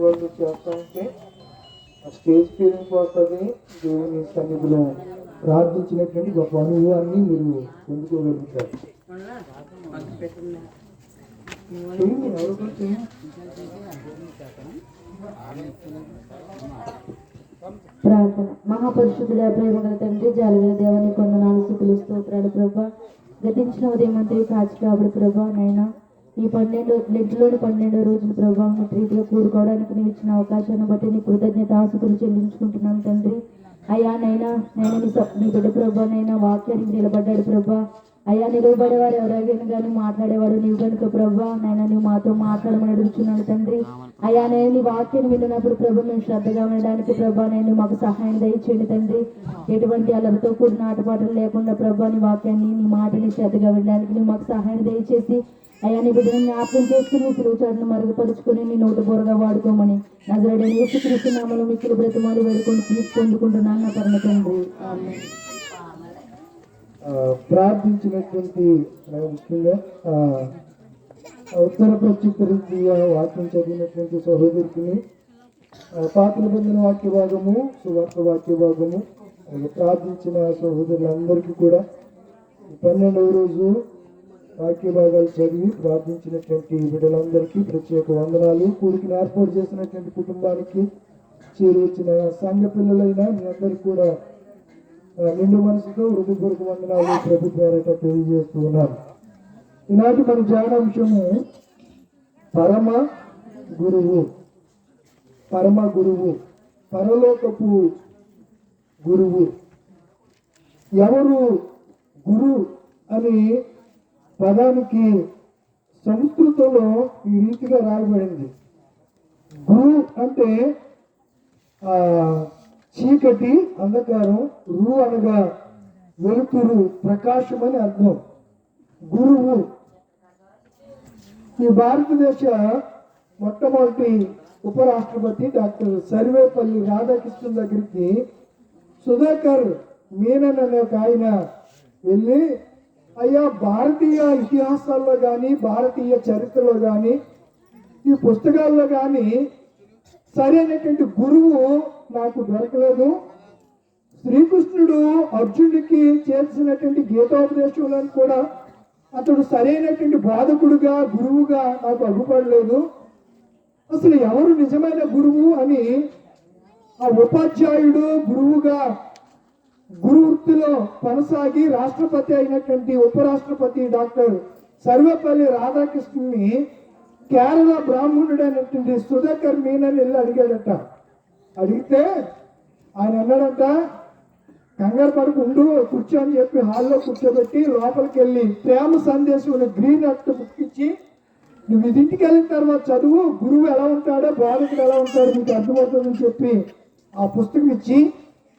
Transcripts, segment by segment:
వాళ్ళు చేస్తా ఉంటే ఆ స్టేజ్ ఫీలింగ్ వస్తుంది దేవుని సన్నిధిలో ప్రార్థించినటువంటి గొప్ప అనుభవాన్ని మీరు పొందుకోగలుగుతారు. ప్రార్థన. మహాపరిశుద్ధుడ ప్రేమగల తండ్రి జాలిగల దేవాన్ని కొందనాలు స్థుతులు స్తోత్రాలు ప్రభా. గతించిన ఉదయం మంత్రి కాచి కాబట్టి ప్రభా నైనా ఈ పన్నెండు లెడ్లోని పన్నెండు రోజులు ప్రభావ ఉన్నత రీతిగా కూడుకోవడానికి నీవు ఇచ్చిన అవకాశాన్ని బట్టి నీ కృతజ్ఞత ఆసుకులు చెల్లించుకుంటున్నాను తండ్రి. అయ్యా నైనా నేను నీ నీ బిడ్డ ప్రభా నైనా వాక్యానికి నిలబడ్డాడు ప్రభా. అయ్యా నిలబడేవారు ఎవరైనా కానీ మాట్లాడేవాడు నీవు కనుక ప్రభా నైనా నువ్వు మాతో మాట్లాడమని అడుగుతున్నాను తండ్రి. అయ్యా నేను నీ వాక్యాన్ని విన్నప్పుడు ప్రభు మేము శ్రద్ధగా ఉండడానికి ప్రభా నేను మాకు సహాయం దయచేయండి తండ్రి. ఎటువంటి అలరితో కూడిన ఆటపాటలు లేకుండా ప్రభా నీ వాక్యాన్ని నీ మాటని శ్రద్ధగా వినడానికి నువ్వు మాకు సహాయం దయచేసి అయ్యా నీ బిడ్డను జ్ఞాపకం చేసుకుని సులువుచాటును మరుగుపరుచుకొని నీ నోటు బోరగా వాడుకోమని నజరడని యేసుక్రీస్తు నామలు మీకు బ్రతిమాలి వేడుకొని పొందుకుంటున్నాను నా పరమ తండ్రి. ప్రార్థించినటువంటి ముఖ్యంగా ఆ, ఉత్తర ప్రత్యుత్తరీయ వాక్యం చదివినటువంటి సహోదరికి పాత నిబంధన వాక్య భాగము సువార్త వాక్య భాగము ప్రార్థించిన సహోదరులందరికీ కూడా పన్నెండవ రోజు వాక్యభాగాలు చదివి ప్రార్థించినటువంటి బిడ్డలందరికీ ప్రత్యేక వందనాలు. కూడికి ఏర్పాటు చేసినటువంటి కుటుంబానికి చేరువచ్చిన సంఘ పిల్లలైన మీ అందరికీ కూడా నిండు మనసుతో హృదయపూర్వక వందనాలు ప్రభు పేరట తెలియజేస్తూ ఉన్నాను. ఈనాటి మన ధ్యానాంశము పరమ గురువు పరమ గురువు పరలోకపు గురువు. ఎవరు గురు అని పదానికి సంస్కృతంలో ఈ రీతిగా రాయబడింది. గురు అంటే చీకటి అంధకారం రు అనగా వెలుతురు ప్రకాశం అని అర్థం. గురువు. ఈ భారతదేశ మొట్టమొదటి ఉపరాష్ట్రపతి డాక్టర్ సర్వేపల్లి రాధాకృష్ణన్ దగ్గరికి సుధాకర్ మీనన్ అనే ఒక ఆయన వెళ్ళి అయ్యా భారతీయ ఇతిహాసాల్లో కానీ భారతీయ చరిత్రలో కానీ ఈ పుస్తకాల్లో కానీ సరైనటువంటి గురువు నాకు దొరకలేదు. శ్రీకృష్ణుడు అర్జునుడికి చేర్చినటువంటి గీతోపదేశంలో కూడా అతడు సరైనటువంటి బాధకుడుగా గురువుగా నాకు అడ్డుపడలేదు అసలు ఎవరు నిజమైన గురువు అని ఆ ఉపాధ్యాయుడు గురువుగా గురువృత్తిలో కొనసాగి రాష్ట్రపతి అయినటువంటి ఉపరాష్ట్రపతి డాక్టర్ సర్వేపల్లి రాధాకృష్ణుని కేరళ బ్రాహ్మణుడు అయినటువంటి సుధాకర్ మీనని వెళ్ళి అడిగాడట. అడిగితే ఆయన అన్నాడంట కంగారు పడుకు ఉండు కూర్చో అని చెప్పి హాల్లో కూర్చోబెట్టి లోపలికి వెళ్ళి ప్రేమ సందేశం గ్రీన్ అట్టు బుక్ ఇచ్చి నువ్వు ఇది ఇంటికి వెళ్ళిన తర్వాత చదువు గురువు ఎలా ఉంటాడో బాధకుడు ఎలా ఉంటాడో నీకు అర్థమవుతుందని చెప్పి ఆ పుస్తకం ఇచ్చి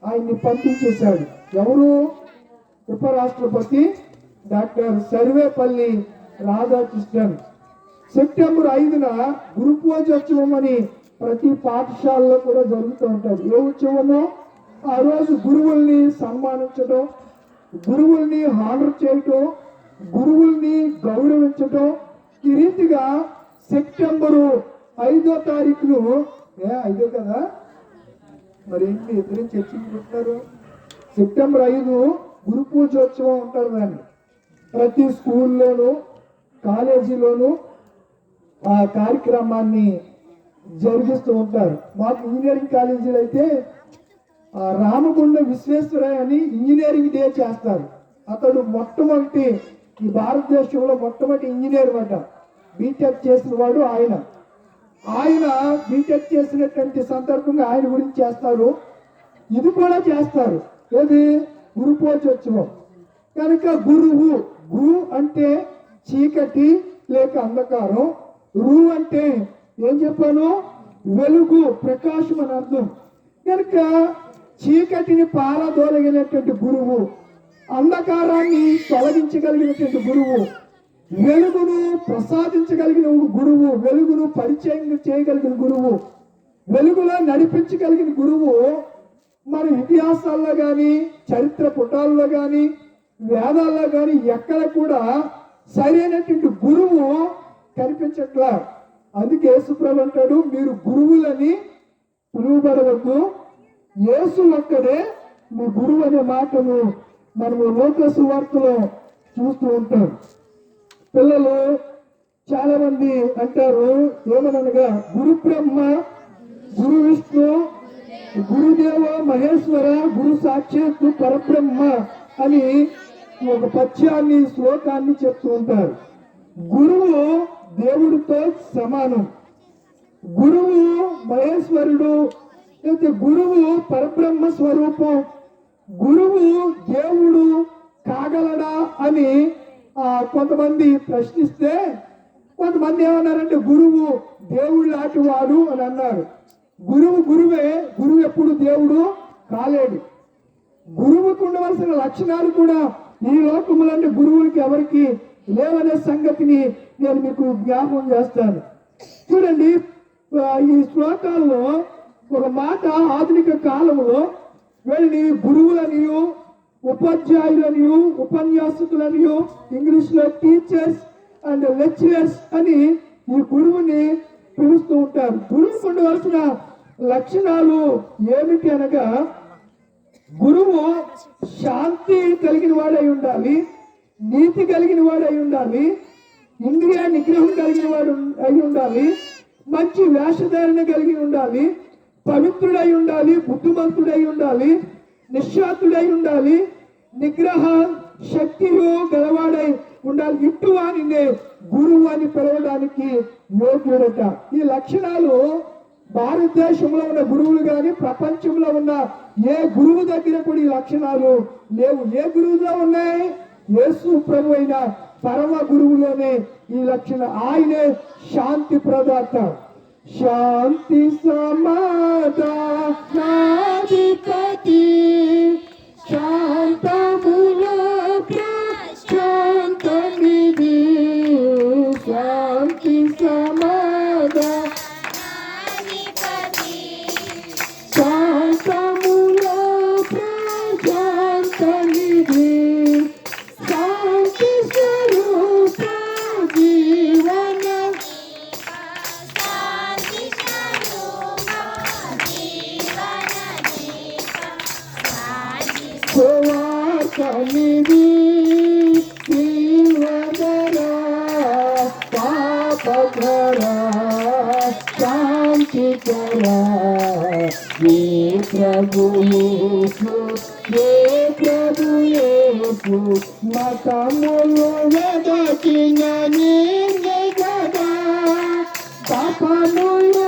ఆయన్ని పంపించేశాడు ఎవరు? ఉపరాష్ట్రపతి డాక్టర్ సర్వేపల్లి రాధాకృష్ణన్. సెప్టెంబర్ ఐదున గురు పూజోత్సవం అని ప్రతి పాఠశాలలో కూడా జరుగుతూ ఉంటుంది. ఏ ఉత్సవమో? ఆ రోజు గురువుల్ని సన్మానించడం గురువుల్ని హానర్ చేయటం గురువుల్ని గౌరవించటం. ఈ రీతిగా సెప్టెంబరు ఐదో తారీఖును ఏ ఐదో కదా? మరి ఏంటి ఇద్దరు చర్చించుకుంటున్నారు సెప్టెంబర్ ఐదు గురు పూజోత్సవం ఉంటారు దాన్ని. ప్రతి స్కూల్లోనూ కాలేజీలోనూ ఆ కార్యక్రమాన్ని జరిగిస్తూ ఉంటారు. మాకు ఇంజనీరింగ్ కాలేజీలో అయితే రామగుండ విశ్వేశ్వరయ్య అని ఇంజనీరింగ్ డే చేస్తారు. అతడు మొట్టమొదటి ఈ భారతదేశంలో మొట్టమొదటి ఇంజనీర్ అంట. బీటెక్ చేసిన వాడు ఆయన. ఆయన బీటెక్ చేసినటువంటి సందర్భంగా ఆయన గురించి చేస్తారు. ఇది కూడా చేస్తారు. ఏది? గురుపోచోత్సవం కనుక గురువు గు అంటే చీకటి లేక అంధకారం. రు అంటే ఏం చెప్పాను? వెలుగు ప్రకాశం అని అర్థం. కనుక చీకటిని పారదోలగినటువంటి గురువు అంధకారాన్ని తొలగించగలిగినటువంటి గురువు వెలుగును ప్రసాదించగలిగిన గురువు వెలుగును పరిచయం చేయగలిగిన గురువు వెలుగులో నడిపించగలిగిన గురువు మరి ఇతిహాసాల్లో కానీ చరిత్ర పుటాల్లో కానీ వేదాల్లో కానీ ఎక్కడ కూడా సరైనటువంటి గురువు కనిపించట్లా. అందుకే యేసుప్రభు అంటాడు మీరు గురువులని పిలువబడవద్దు. యేసు ఒక్కడే మీ గురువు అనే మాటను మనము లోక సువార్తలో చూస్తూ ఉంటాం. పిల్లలు చాలా మంది అంటారు ఏమనగా గురు బ్రహ్మ గురు విష్ణు గురుదేవ మహేశ్వర గురు సాక్షాత్తు పరబ్రహ్మ అని ఒక పద్యాన్ని శ్లోకాన్ని చెప్తూ ఉంటారు. గురువు దేవుడితో సమానం. గురువు మహేశ్వరుడు అయితే గురువు పరబ్రహ్మ స్వరూపం. గురువు దేవుడు కాగలడా అని కొంతమంది ప్రశ్నిస్తే కొంతమంది ఏమన్నారంటే గురువు దేవుడు లాంటి వాడు అని అన్నారు. గురువు గురువే గురువు ఎప్పుడు దేవుడు కాలేడు. గురువుకు ఉండవలసిన లక్షణాలు కూడా ఈ లోకములంటే గురువులకి ఎవరికి లేవనే సంగతిని నేను మీకు జ్ఞాపకం చేస్తాను. చూడండి ఈ శ్లోకాల్లో ఒక మాట ఆధునిక కాలంలో వెళ్ళి గురువులనియు ఉపాధ్యాయులనియు ఉపన్యాసకులనియు ఇంగ్లీష్లో టీచర్స్ అండ్ లెక్చరర్స్ అని ఈ గురువుని పిలుస్తూ ఉంటారు. గురువుకు ఉండవలసిన లక్షణాలు ఏమిటి అనగా గురువు శాంతి కలిగిన వాడై ఉండాలి నీతి కలిగిన వాడై ఉండాలి ఇంద్రియ నిగ్రహం కలిగిన వాడు అయి ఉండాలి మంచి వేషధారణ కలిగి ఉండాలి పవిత్రుడై ఉండాలి బుద్ధిమంతుడై ఉండాలి నిశ్చాతుడై ఉండాలి. నిగ్రహ శక్తియు గలవాడై ఉండాలి. ఇటు గురువు అని పిలవడానికి యోగ్యుడట. ఈ లక్షణాలు భారతదేశంలో ఉన్న గురువులు కానీ ప్రపంచంలో ఉన్న ఏ గురువు దగ్గర కూడా ఈ లక్షణాలు లేవు. ఏ గురువులో ఉన్నాయి? యేసు ప్రభు అయిన పరమ గురువులోనే ఈ లక్షణ. ఆయనే శాంతి ప్రదాత. శాంతి సమాధానాధిపతి మతములు వెదకిన నీ కదా పాపములు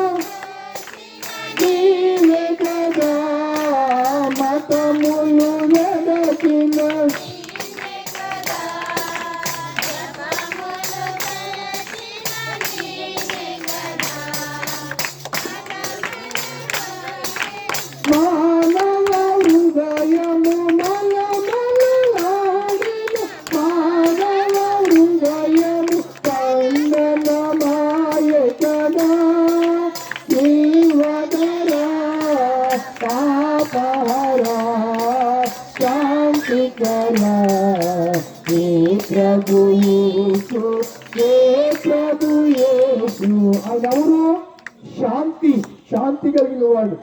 శాంతి కలిగిన వాడు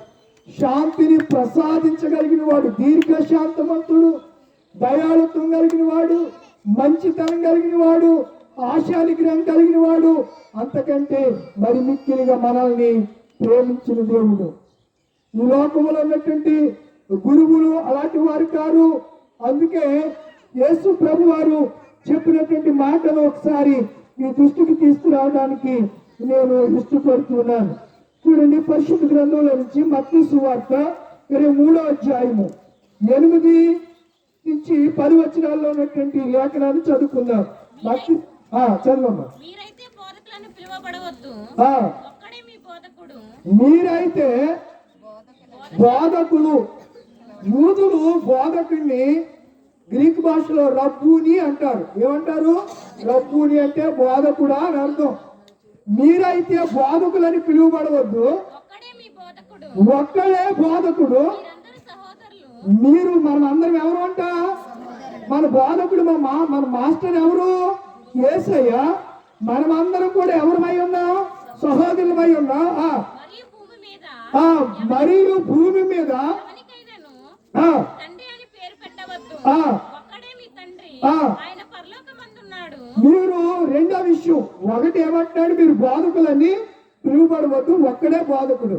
శాంతిని ప్రసాదించగలిగిన వాడు దీర్ఘశాంతమంతుడు దయాళుత్వం కలిగిన వాడు మంచితనం కలిగిన వాడు ఆశానిగ్రహం కలిగిన వాడు అంతకంటే మరి మిక్కిలిగా మనల్ని ప్రేమించిన దేవుడు. ఈ లోకంలో ఉన్నటువంటి గురువులు అలాంటి వారు కారు. అందుకే యేసు ప్రభు వారు చెప్పినటువంటి మాటను ఒకసారి మీ దృష్టికి తీసుకురావడానికి నేను ఇష్టపడుతున్నాను చూడండి పరిశుద్ధ గ్రంథంలో నుంచి మత్తి సువార్త ఇరవై మూడో అధ్యాయము. ఎనిమిది నుంచి పది వచనాల్లో ఉన్నటువంటి లేఖనాన్ని చదువుకుందాం. మత్తి ఆ, చదవమ్మా. మీరైతే బోధకుడు. మీరైతే బోధకులు. యూదులు బోధకుడిని గ్రీక్ భాషలో రబ్బుని అంటారు. ఏమంటారు? రబ్బుని అంటే బోధకుడా అని అర్థం. మీరైతే బోధకులని పిలువబడవద్దు. ఒక్కడే బోధకుడు. మీరు మనం అందరం ఎవరు అంట? మన బోధకుడు మన మా మన మాస్టర్ ఎవరు? ఏసయ్య. మనమందరం కూడా ఎవరమై ఉన్నాం? సహోదరులమై ఉన్నాం. ఆ, మరియు భూమి మీద. ఆ మీరు రెండో విషయం. ఒకటి ఏమంటున్నాడు? మీరు బాధకులని పిలువబడవద్దు ఒక్కడే బోధకుడు.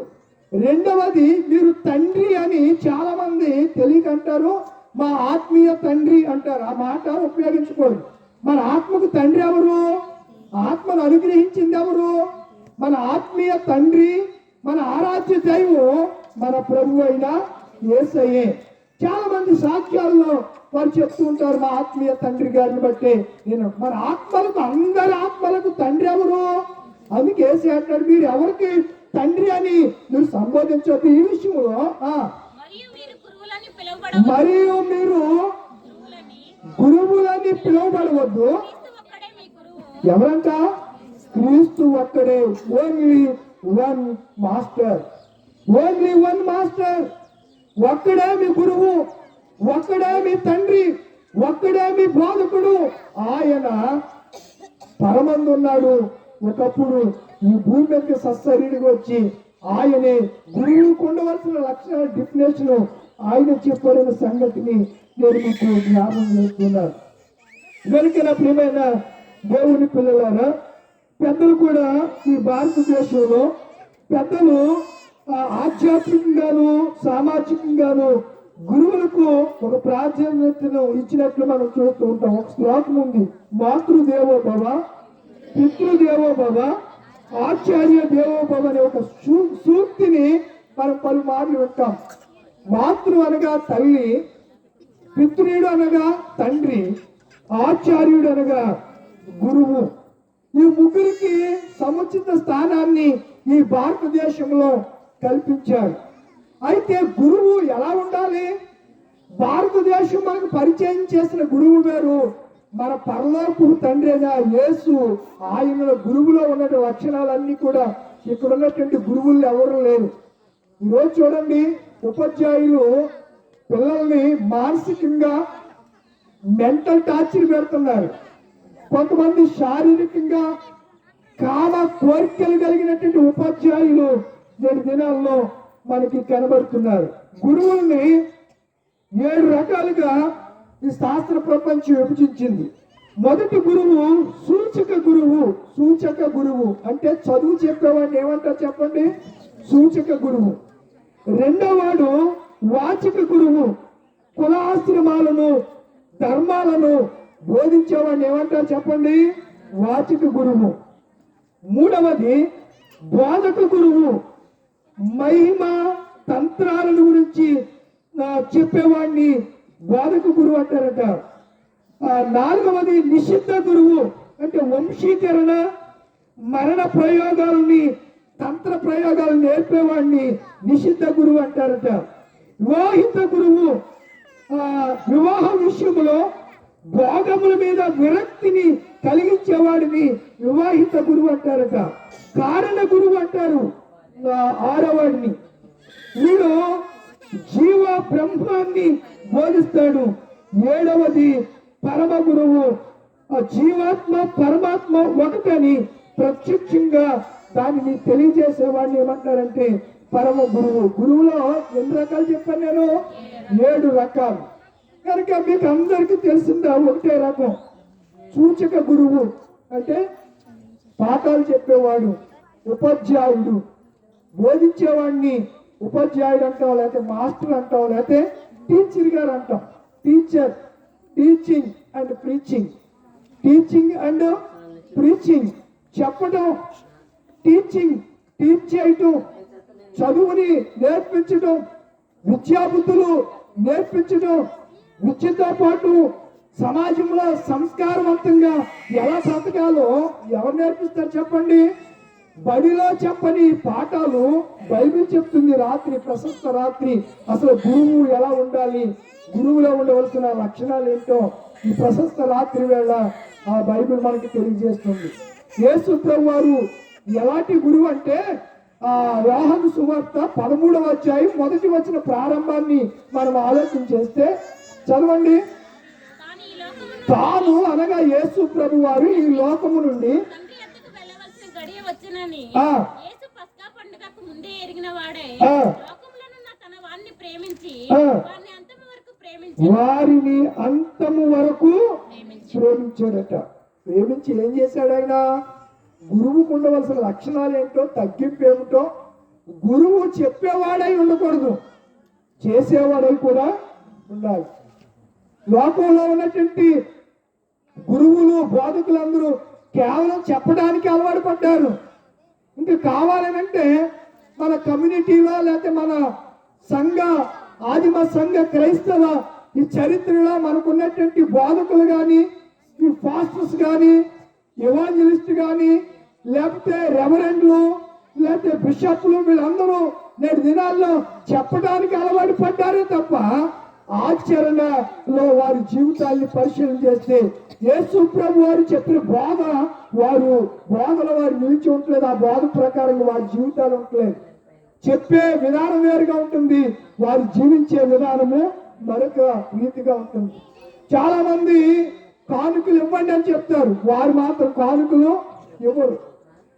రెండవది మీరు తండ్రి అని చాలా మంది తెలియకంటారు మా ఆత్మీయ తండ్రి అంటారు. ఆ మాట ఉపయోగించుకోరు మన ఆత్మకు తండ్రి ఎవరు? ఆత్మను అనుగ్రహించింది ఎవరు? మన ఆత్మీయ తండ్రి మన ఆరాధ్య దైవం మన ప్రభు అయిన ఏసయ్యే చాలా మంది సాక్ష్యాల్లో వారు చెప్తూ ఉంటారు మా ఆత్మీయ తండ్రి గారిని బట్టి నేను మన ఆత్మలకు అందరి ఆత్మలకు తండ్రి ఎవరు? అందుకే అంటాడు మీరు ఎవరికి తండ్రి అని మీరు సంబోధించవద్దు ఈ విషయంలో ఆ, మరియు మీరు గురువులని పిలువబడవద్దు. ఎవరంట? క్రీస్తు ఒక్కడే. Only one master only one master ఒక్కడే మీ గురువు. ఒక్కడే మీ తండ్రి ఒక్కడే మీ బోధకుడు ఆయన పరమందు ఉన్నాడు ఒకప్పుడు ఈ భూమి మీదకి సశరీడిగా వచ్చి ఆయనే గురువుకు ఉండవలసిన లక్షణ డిఫినేషన్ ఆయన చెప్పబడిన సంగతిని నేను మీకు జ్ఞాపకం చేస్తున్నాను. కనుక నా ప్రియమైన దేవుని పిల్లలారా పెద్దలు కూడా ఈ భారతదేశంలో పెద్దలు ఆధ్యాత్మికంగాను సామాజికంగాను గురువులకు ఒక ప్రాధాన్యతను ఇచ్చినట్లు మనం చూస్తూ ఉంటాం. ఒక శ్లోకం ఉంది. మాతృదేవో భవ పితృదేవో భవ ఆచార్య దేవో భవ అనే ఒక సూ- సూక్తిని మనం పలుమార్లు వింటాం. మాతృ అనగా తల్లి పితృయుడు అనగా తండ్రి ఆచార్యుడు అనగా గురువు. ఈ ముగ్గురికి సముచిత స్థానాన్ని ఈ భారతదేశంలో కల్పించారు. అయితే గురువు ఎలా ఉండాలి? భారతదేశం మనకు పరిచయం చేసిన గురువు గారు మన పరలోపు తండ్రి అయిన యేసు ఆయన గురువులో ఉన్న లక్షణాలన్నీ కూడా ఇక్కడ ఉన్నటువంటి గురువులు ఎవరు లేరు. ఈరోజు చూడండి ఉపాధ్యాయులు పిల్లల్ని మానసికంగా మెంటల్ టార్చర్ పెడుతున్నారు. కొంతమంది శారీరకంగా కామ కోరికలు కలిగినటువంటి ఉపాధ్యాయులు నేటి దినాల్లో మనకి కనబడుతున్నారు. గురువుల్ని ఏడు రకాలుగా ఈ శాస్త్ర ప్రపంచం విభజించింది. మొదటి గురువు సూచక గురువు సూచక గురువు అంటే చదువు చెప్పేవాడిని ఏమంటారు చెప్పండి? సూచక గురువు. రెండోవాడు వాచక గురువు. కులాశ్రమాలను ధర్మాలను బోధించేవాడిని ఏమంటారు చెప్పండి? వాచక గురువు. మూడవది బోధక గురువు. మహిమ తంత్రాలను గురించి చెప్పేవాడిని బోధక గురువు అంటారట. నాలుగవది నిషిద్ధ గురువు అంటే వంశీకరణ మరణ ప్రయోగాలని తంత్ర ప్రయోగాలు నేర్పేవాడిని నిషిద్ధ గురువు అంటారట. వివాహిత గురువు వివాహ విషయంలో భోగముల మీద విరక్తిని కలిగించేవాడిని వివాహిత గురువు అంటారట. కారణ గురువు అంటారు. ఆరవాడిని. వీడు జీవ బ్రహ్మాన్ని బోధిస్తాడు. ఏడవది పరమ గురువు. ఆ జీవాత్మ పరమాత్మ ఒకటని ప్రత్యక్షంగా దానిని తెలియజేసేవాడిని ఏమంటారంటే పరమ గురువు. గురువులో ఎన్ని రకాలు చెప్పాను నేను? ఏడు రకాలు. కనుక మీకు అందరికీ తెలిసిందా ఒకటే రకం. సూచక గురువు. అంటే పాఠాలు చెప్పేవాడు ఉపాధ్యాయుడు. బోధించేవాడిని ఉపాధ్యాయుడు అంటాం లేకపోతే మాస్టర్ అంటాం లేకపోతే టీచర్ గారు అంటాం. Teacher teaching and preaching teaching and preaching చెప్పడం టీచింగ్ టీచ్ చేయటం చదువుని నేర్పించడం విద్యాబుద్ధులు నేర్పించడం విద్యతో పాటు సమాజంలో సంస్కారవంతంగా ఎలా బ్రతకాలో ఎవరు నేర్పిస్తారు చెప్పండి? బడిలో చెప్పని పాఠాలు బైబిల్ చెప్తుంది రాత్రి ప్రశస్త రాత్రి. అసలు గురువు ఎలా ఉండాలి? గురువులో ఉండవలసిన లక్షణాలు ఏంటో ఈ ప్రశస్త రాత్రి వేళ ఆ బైబిల్ మనకి తెలియజేస్తుంది. యేసు వారు ఎలాంటి గురువు అంటే ఆ వాహన సువార్త పదమూడవ అధ్యాయం మొదటి వచ్చిన ప్రారంభాన్ని మనం ఆలోచన చేస్తే చదవండి. తాను అనగా యేసు ప్రభు వారు ఈ లోకము నుండి తండ్రి ఎద్దకు వెళ్ళవలసిన గడియ వచ్చునని ఆ. యేసు పస్కా పండుగకు ముందే ఎరిగిన వాడే. ఆ. లోకములనున్న తన వారిని ప్రేమించి ఆ. వారిని అంతము వరకు ప్రేమించి వారిని అంతము వరకు ప్రేమించాడట. ప్రేమించి ఏం చేశాడు ఆయన? గురువుకు ఉండవలసిన లక్షణాలు ఏంటో తగ్గింపు ఏమిటో గురువు చెప్పేవాడై ఉండకూడదు. చేసేవాడై కూడా ఉండాలి. లోకంలో ఉన్నటువంటి గురువులు బోధకులందరూ కేవలం చెప్పడానికి అలవాటు పడ్డారు. ఇంకా కావాలనంటే మన కమ్యూనిటీలో లేకపోతే మన సంఘ ఆదిమ సంఘ క్రైస్తవ ఈ చరిత్రలో మనకున్నటువంటి బోధకులు కానీ ఈ ఫాస్టర్స్ కానీ ఎవాంజలిస్ట్ కానీ లేకపోతే రెవరెండ్లు లేకపోతే బిషప్లు వీళ్ళందరూ నేటి దినాల్లో చెప్పడానికి అలవాటు పడ్డారే తప్ప ఆచరణలో వారి జీవితాన్ని పరిశీలన చేస్తే యేసు ప్రభు వారు చెప్పిన బోధ వారు బోధలో వారు నిలిచి ఉండలేదు. ఆ బోధ ప్రకారం వారి జీవితాలు ఉండలేదు. చెప్పే విధానం వేరుగా ఉంటుంది. వారు జీవించే విధానము మరొక రీతిగా ఉంటుంది. చాలా మంది కానుకలు ఇవ్వండి అని చెప్తారు. వారు మాత్రం కానుకలు ఇవ్వరు.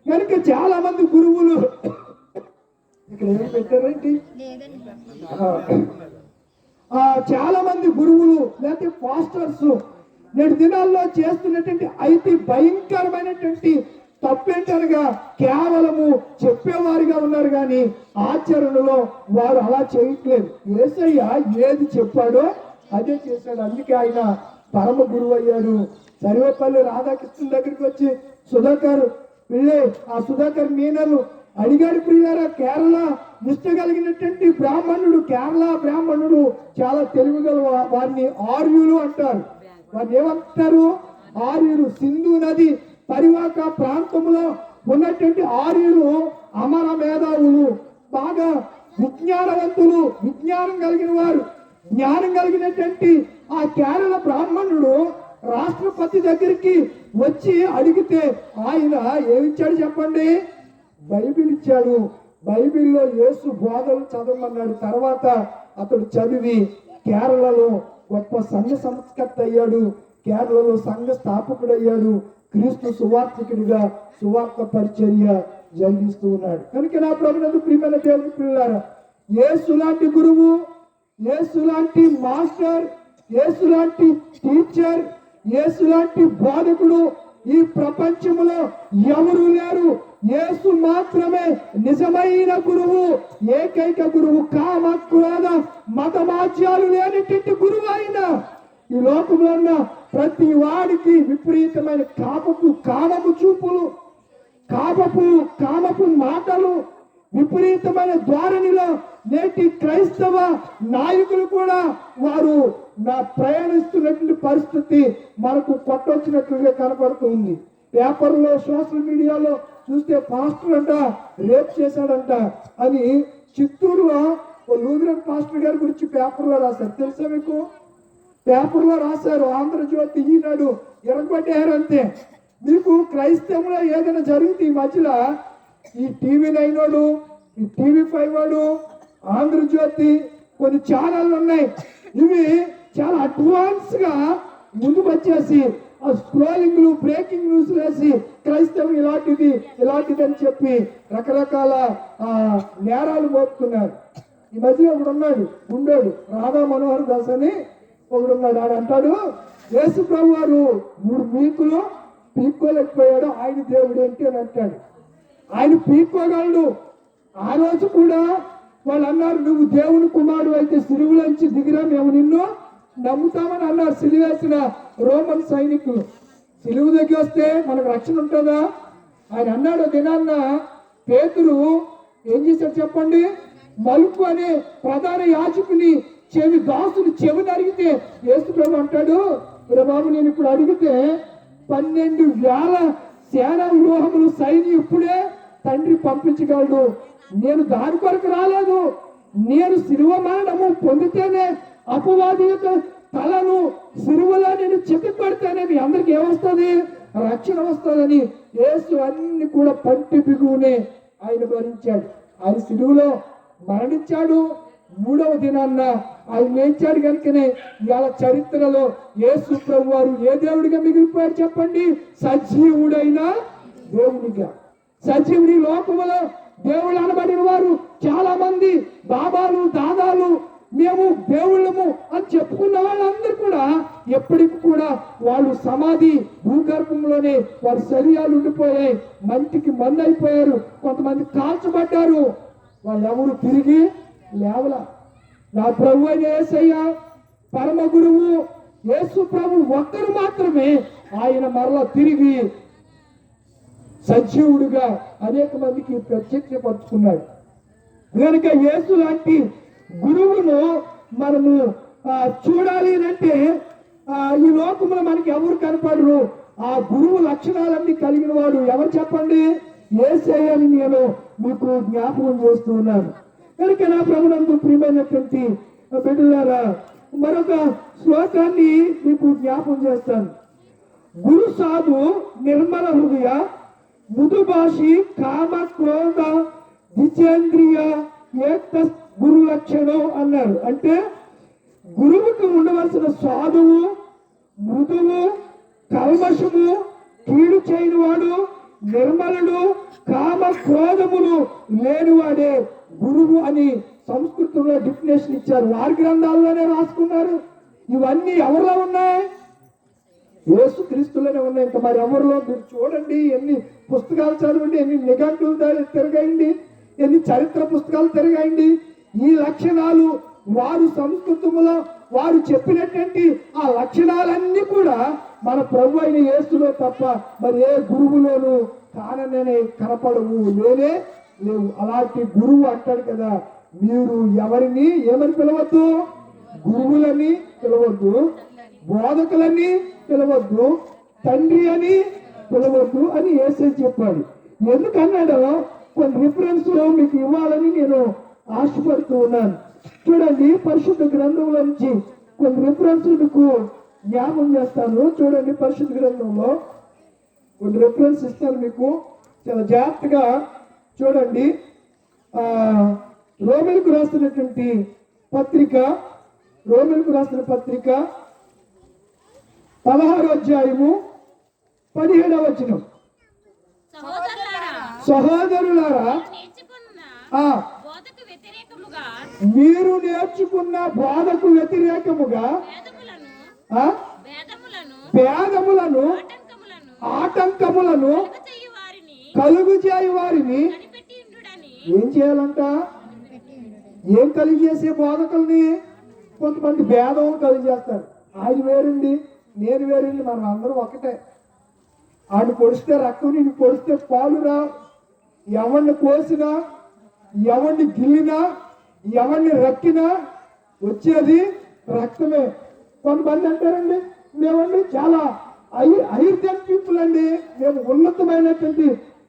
కనుక చాలా మంది గురువులు ఇక్కడ ఏం పెట్టారేంటి? చాలా మంది గురువులు లేకపోతే పాస్టర్స్ నేటి దినాల్లో చేస్తున్నటువంటి అయితే భయంకరమైనటువంటి తప్పేంటనగా కేవలము చెప్పేవారిగా ఉన్నారు కానీ ఆచరణలో వారు అలా చేయట్లేదు. ఏసయ్య ఏది చెప్పాడో అదే చేశాడు. అందుకే ఆయన పరమ గురువు అయ్యాడు. సర్వేపల్లి రాధాకృష్ణ దగ్గరికి వచ్చి సుధాకర్ ఆ సుధాకర్ మీనలు అడిగాడు ప్రియులారా కేరళ ముష్టగలిగినటువంటి బ్రాహ్మణుడు కేరళ బ్రాహ్మణుడు చాలా తెలివిగల వారిని ఆర్యులు అంటారు. వారిని ఏమంటారు? ఆర్యులు సింధు నది పరివాక ప్రాంతంలో ఉన్నటువంటి ఆర్యులు అమర మేధావులు బాగా విజ్ఞానవంతులు విజ్ఞానం కలిగిన వారు. జ్ఞానం కలిగినటువంటి ఆ కేరళ బ్రాహ్మణుడు రాష్ట్రపతి దగ్గరికి వచ్చి అడిగితే ఆయన ఏమిచ్చాడు చెప్పండి? బైబిల్ ఇచ్చాడు. బైబిల్లో యేసు బోధలు చదవమన్నాడు. తర్వాత అతడు చదివి కేరళలో గొప్ప సంఘ సంస్కర్త అయ్యాడు. కేరళలో సంఘ స్థాపకుడు అయ్యాడు క్రీస్తు సువార్థికుడిగా సువార్త పరిచర్య జరిగిస్తూ ఉన్నాడు. కనుక నా ప్రభుత్వ ప్రియమైన దేవుని పిల్లారా యేసు లాంటి గురువు యేసు లాంటి మాస్టర్ యేసు లాంటి టీచర్ యేసు లాంటి బోధకుడు ఈ ప్రపంచంలో ఎవరు లేరు. యేసు మాత్రమే నిజమైన గురువు ఏకైక గురువు కామ క్రోధ మతమాచ్యాలు లేనటువంటి గురువు ఆయన. ఈ లోకంలో ఉన్న ప్రతి వాడికి విపరీతమైన కాపపు కామపు చూపులు కామపు కామపు మాటలు విపరీతమైన ధోరణిలో నేటి క్రైస్తవ నాయకులు కూడా వారు నా ప్రయాణిస్తున్నటువంటి పరిస్థితి మనకు కొట్టొచ్చినట్లుగా కనపడుతుంది పేపర్లో సోషల్ మీడియాలో చూస్తే పాస్టర్ అంట రేప్ చేశాడంట అని చిత్తూరులో ఓ లూథరన్ పాస్టర్ గారి గురించి పేపర్లో రాశారు. తెలుసా మీకు? పేపర్లో రాశారు ఆంధ్రజ్యోతి ఈనాడు ఎరగొట్టారు అంతే. మీకు క్రైస్తవంలో ఏదైనా జరిగితే ఈ మధ్యలో ఈ టీవీ నైన్ వాడు ఈ టీవీ ఫైవ్ వాడు ఆంధ్రజ్యోతి కొన్ని ఛానళ్ళు ఉన్నాయి. ఇవి చాలా అడ్వాన్స్గా ముందుకు వచ్చేసి స్క్రోలింగ్లు బ్రేకింగ్ న్యూస్ వేసి క్రైస్తవం ఇలాంటిది ఇలాంటిది అని చెప్పి రకరకాల ఆ, నేరాలు మోపుతున్నారు. ఈ మధ్యలో ఒకడు ఉన్నాడు ఉండోడు రాధా మనోహర్ దాస్ అని ఒకడు ఉన్నాడు ఆడు అంటాడు యేసు ప్రభు వారు మూడు మీకులు పీక్కోలేకపోయాడు ఆయన దేవుడు ఏంటి? అని అంటాడు. ఆయన పీక్కోగలడు. ఆ రోజు కూడా వాళ్ళు అన్నారు నువ్వు దేవుని కుమారుడు అయితే సిలువులోంచి దిగిరా మేము నిన్ను నమ్ముతామని అన్నారు సిలివేసిన రోమన్ సైనికులు. సిలువు దగ్గర వస్తే మనకు రక్షణ ఉంటుందా? ఆయన అన్నాడు దినాన్న పేతురు ఏం చేశాడు చెప్పండి? మలుపు అనే ప్రధాన యాచకుని చెవి దాసుని చెవిని అడిగితే యేసు ప్రభు అంటాడు బాబు నేను ఇప్పుడు అడిగితే పన్నెండు వేల సేనా వ్యూహములు సైని ఇప్పుడే తండ్రి పంపించగలడు. నేను దాని కొరకు రాలేదు. నేను శిలువ మరణము పొందితేనే అపవాది యొక్క తలను సిరువులా నేను చెప్పి పెడితేనే మీ అందరికి ఏమొస్తుంది? రక్షణ వస్తుందని యేసు అన్ని కూడా పంటి బిగువునే ఆయన భరించాడు. ఆయన సిరువులో మరణించాడు. మూడవ దినాన్న ఆయన లేచాడు కనుకనే ఇవాళ చరిత్రలో యేసు ప్రభు వారు ఏ దేవుడిగా మిగిలిపోయారు చెప్పండి? సజీవుడైన దేవుడిగా సజీవుడి లోకములో దేవుడు అనబడిన వారు చాలా మంది బాబాలు దాదాలు మేము దేవుళ్ళము అని చెప్పుకున్న వాళ్ళందరూ కూడా ఎప్పటికి కూడా వాళ్ళు సమాధి భూగర్భంలోనే వారి శరీరాలు ఉండిపోయాయి. మంటికి మన్ను అయిపోయారు. కొంతమంది కాల్చబడ్డారు. వాళ్ళెవరు తిరిగి లేవల. నా ప్రభు అయిన యేసయ్య పరమ గురువు యేసు ప్రభు ఒక్కరు మాత్రమే ఆయన మరలా తిరిగి సజీవుడిగా అనేక మందికి ప్రత్యక్షపరుచుకున్నాడు. కనుక యేసు లాంటి గురువును మనము చూడాలి అంటే ఈ లోకంలో మనకి ఎవరు కనపడరు. ఆ గురువు లక్షణాలన్నీ కలిగిన వాడు ఎవరు చెప్పండి? ఏసై అని నేను మీకు జ్ఞాపకం చేస్తూ ఉన్నాను. కనుక నా ప్రభునందు ప్రియమైనటువంటి బిడ్డలారా మరొక శ్లోకాన్ని మీకు జ్ఞాపకం చేస్తాను. గురు సాధు నిర్మల హృదయ మృదుభాషి కామ క్రోధ దిచేంద్రియ ఏక గురు లక్షణం అన్నారు. అంటే గురువుకు ఉండవలసిన సాధువు మృదువు కల్మషము కీడు చేయని వాడు నిర్మలుడు కామ క్రోధములు లేనివాడే గురువు అని సంస్కృతంలో డిఫినేషన్ ఇచ్చారు. వారి గ్రంథాల్లోనే రాసుకున్నారు. ఇవన్నీ ఎవరిలో ఉన్నాయి? యేసు క్రీస్తులోనే ఉన్నాయి. ఇంకా మరి ఎవరిలో? మీరు చూడండి ఎన్ని పుస్తకాలు చదవండి ఎన్ని నిఘంటులు తిరగండి ఎన్ని చరిత్ర పుస్తకాలు తిరగండి. ఈ లక్షణాలు వారు సంస్కృతములో వారు చెప్పినటువంటి ఆ లక్షణాలన్నీ కూడా మన ప్రభు అయిన యేసులో తప్ప మరి ఏ గురువులోనూ కాననే కనపడవు. లేనే లేవు. అలాంటి గురువు అంటాడు కదా. మీరు ఎవరిని ఏమని పిలవద్దు? గురువులని పిలవద్దు. బోధకులని పిలవద్దు. తండ్రి అని పిలవద్దు అని ఏసే చెప్పాడు. ఎందుకన్నాడో? కొన్ని రిఫరెన్స్ మీకు ఇవ్వాలని నేను ఆశపడుతూ ఉన్నాను. చూడండి పరిశుద్ధ గ్రంథంలో నుంచి కొన్ని రిఫరెన్స్ మీకు జ్ఞాపం చేస్తాను. చూడండి పరిశుద్ధ గ్రంథంలో కొన్ని రిఫరెన్స్ ఇస్తాను మీకు. చాలా జాగ్రత్తగా చూడండి. ఆ రోమిలకు రాస్తున్నటువంటి పత్రిక రోమిలకు రాసిన పత్రిక పదహారు అధ్యాయము పదిహేడవ వచనం. సహోదరులారా సహోదరులారా నేర్చుకున్న ఆ బోధకు వ్యతిరేకముగా మీరు నేర్చుకున్న బోధకు వ్యతిరేకముగా భేదములను ఆటంకములను కలుగు చేయి వారిని ఏం చేయాలంట? ఏం కలిగి చేసే బోధకుల్ని? కొంతమంది భేదం కలిగి చేస్తారు ఆయన వేరండి నేను వేరండి మనం అందరం ఒకటే. ఆయన పొడిస్తే రక్తం నేను పొడిస్తే పాలురా. ఎవరిని కోసినా ఎవరిని గిల్లినా ఎవరిని రక్కినా వచ్చేది రక్తమే. కొంతమంది అంటారండి మేమండి చాలా ఐ ఐర్జన్ పీపుల్ అండి. మేము ఉన్నతమైనటువంటి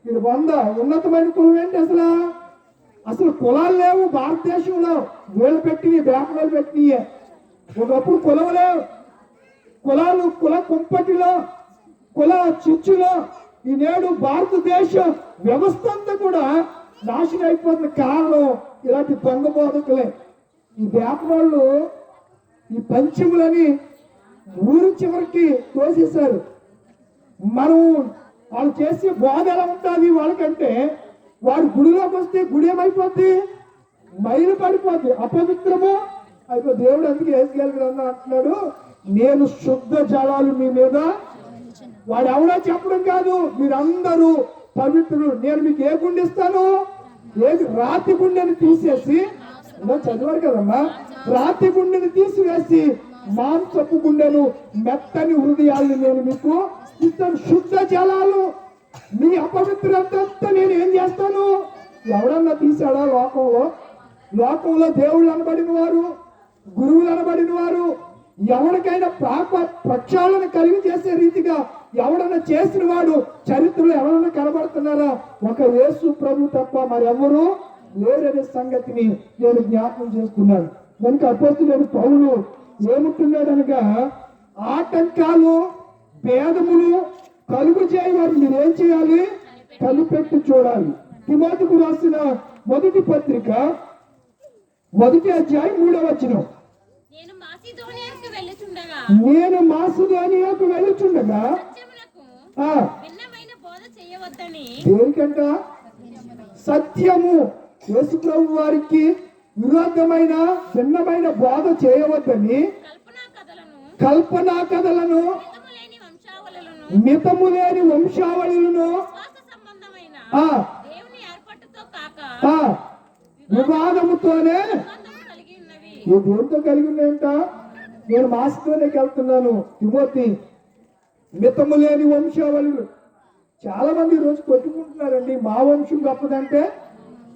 ఇది వంద ఉన్నతమైన కులం ఏంటి అసలు? అసలు కులాలు లేవు భారతదేశంలో వేలు పెట్టి బేపడాలు పెట్టి ఒకప్పుడు కులం లేవు. కులాలు కుల కుంపటిలో కుల చిచ్చులో ఈ నేడు భారతదేశం వ్యవస్థ అంతా కూడా నాశనం అయిపోతున్న కారణం ఇలాంటి దొంగ బోధకులే ఈ వాళ్ళు ఈ పంచములని ఊరు చివరికి తోసేశారు. మనం వాళ్ళు చేసే బోధ ఎలా ఉంటుంది వాళ్ళకంటే వాడు గుడిలోకి వస్తే గుడి ఏమైపోద్ది? మైలు పడిపోద్ది అపవిత్రము. అయిపో దేవుడు అందుకే వేసుకెళ్ళి అంటున్నాడు నేను శుద్ధ జలాలు మీ మీద వాడు ఎవడో చెప్పడం కాదు మీరందరూ పవిత్రులు. నేను మీకు ఏ గుండె ఇస్తాను? ఏది రాతి గుండెని తీసేసి చదివారు కదమ్మా రాతి గుండెని తీసివేసి మాంసపు గుండెను మెత్తని హృదయాలను నేను మీకు ఇస్తాను. శుద్ధ జలాలు మీ అపవిత్రత నేను ఏం చేస్తాను? ఎవడన్నా తీసాడా లోకంలో? లోకంలో దేవుళ్ళు అనబడిన వారు గురువులు అనబడిన వారు ఎవరికైనా పాప ప్రక్షాళన కలిగి చేసే రీతిగా ఎవడన్నా చేసిన వాడు చరిత్రలో ఎవరన్నా కనబడుతున్నారా? ఒక యేసు ప్రభు తప్ప మరెవరు లేరనే సంగతిని నేను జ్ఞాపకం చేస్తున్నాను కనుక అపోస్తులేని పౌలు ఏముంటున్నాడనగా ఆటంకాలు భేదములు కలుగు చేయవారు. మీరు ఏం చేయాలి? కనిపెట్టి చూడాలి. తిమోతికు రాసిన మొదటి పత్రిక మొదటి అధ్యాయం మూడవ వచనం. నేను మాసిధోనియాకు వెళ్ళుచుండగా దేనికంట? సత్యము. యేసుప్రభు వారికి విరోధమైన భిన్నమైన బోధ చేయవద్దని. కల్పనా కథలను. మితము లేని వంశావళులను. వివాదముతోనే. ఈ దేంతో కలిగి ఉన్నాయంట నేను మాస్టర్లోకి వెళ్తున్నాను తిమోతి. మితము లేని వంశావళులు. చాలా మంది రోజు కొట్టుకుంటున్నారండి. మా వంశం గొప్పదంటే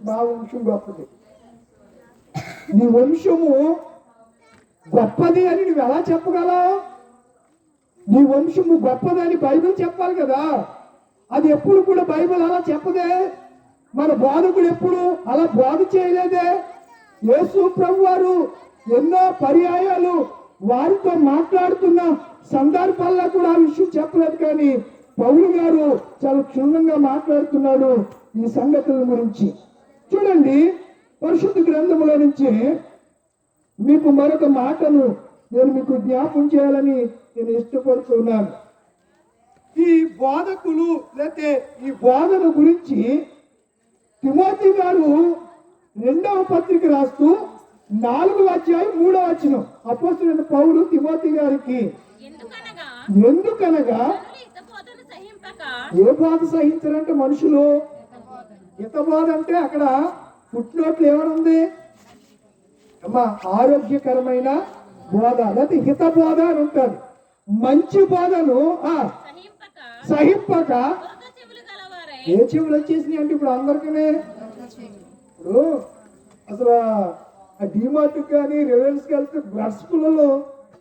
మా వంశం గొప్పది. నీ వంశము గొప్పది అని నువ్వు ఎలా చెప్పగలవు? నీ వంశము గొప్పదని బైబిల్ చెప్పాలి కదా. అది ఎప్పుడు కూడా బైబిల్ అలా చెప్పదే. మన బోధకుడు ఎప్పుడు అలా బోధ చేయలేదే. యేసు ప్రభు వారు ఎన్నో పర్యాయాలు వారితో మాట్లాడుతున్న సందర్భాల్లో కూడా ఆ విషయం చెప్పలేదు కానీ పౌలు గారు చాలా క్షుణ్ణంగా మాట్లాడుతున్నాడు ఈ సంగతుల గురించి. చూడండి పరిశుద్ధ గ్రంథముల నుంచి మీకు మరొక మాటను నేను మీకు జ్ఞాపం చేయాలని నేను ఇష్టపడుతున్నాను ఈ బోధకులు లేకపోతే ఈ బోధన గురించి తిమోతి గారు రెండవ పత్రిక రాస్తూ నాలుగు అధ్యాయం మూడవ వచనం. అపోస్తులైన పౌలు తిమోతి గారికి ఎందుకనగా? ఏ బాధ సహించరంటే మనుషులు. హిత బాధ అంటే అక్కడ పుట్టినట్లు ఏమనుంది అమ్మా ఆరోగ్యకరమైన బోధ. లేకపోతే హిత బోధ అని ఉంటుంది మంచి బోధను ఆ సహింపక? ఏ చెవులు వచ్చేసినాయి అంటే ఇప్పుడు అందరికీ ఇప్పుడు అసలు ఆ డిమార్ట్ కానీ రిలయన్స్ వెళ్తే బ్లడ్ స్కూల్లో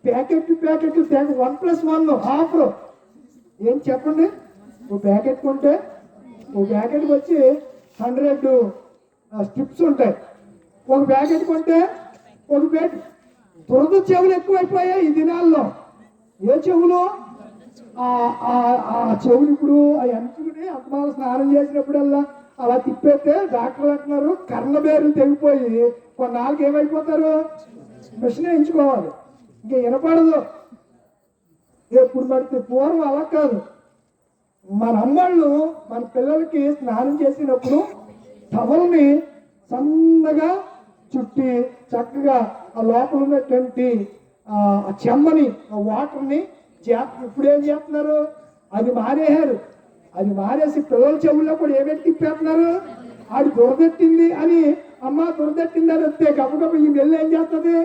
packet packet one plus one offer ఏం చెప్పండి? ఓ ప్యాకెట్ కొంటే ఓ ప్యాకెట్కి వచ్చి హండ్రెడ్ స్ట్రిప్స్ ఉంటాయి. ఒక ప్యాకెట్ కొంటే ఒక ప్యాకెట్. దురద చెవులు ఎక్కువైపోయాయి ఈ దినాల్లో. ఏ చెవులు? ఆ చెవులు ఇప్పుడు అవి ఎంచుకుని అంతమాల స్నానం చేసినప్పుడల్లా అలా తిప్పేస్తే డాక్టర్లు అంటున్నారు కర్ణబేరులు తెగిపోయి కొన్నాళ్ళకి ఏమైపోతారు? మిషన్ వేయించుకోవాలి. ఇంకా వినపడదు. ఎప్పుడు పడితే పూర్వం అలా కాదు. మన అమ్మళ్ళు మన పిల్లలకి స్నానం చేసినప్పుడు టవల్ని సన్నగా చుట్టి చక్కగా ఆ లోపల ఉన్నటువంటి ఆ చెమ్మని ఆ వాటర్ని చే- ఇప్పుడు ఏం చేస్తున్నారు? అది మారేశారు. అది మారేసి పిల్లల చెవుల్లో కూడా ఏమేమి తిప్పేస్తున్నారు? ఆడి దొరదెట్టింది అని అమ్మ దురదట్టిందని వస్తే గబగబ ఈ నెల్లు ఏం చేస్తుంది?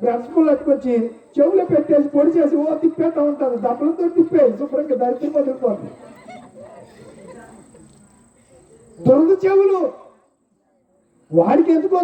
బ్రష్పుల్ అట్టుకొచ్చి చెవులు పెట్టేసి పొడి చేసి ఓ తిప్పేస్తా ఉంటుంది దప్పలతో తిప్పే శుభ్రంగా దరిద్రం వదిలిపోతుంది దురద చెవులు. వాడికి ఎందుకో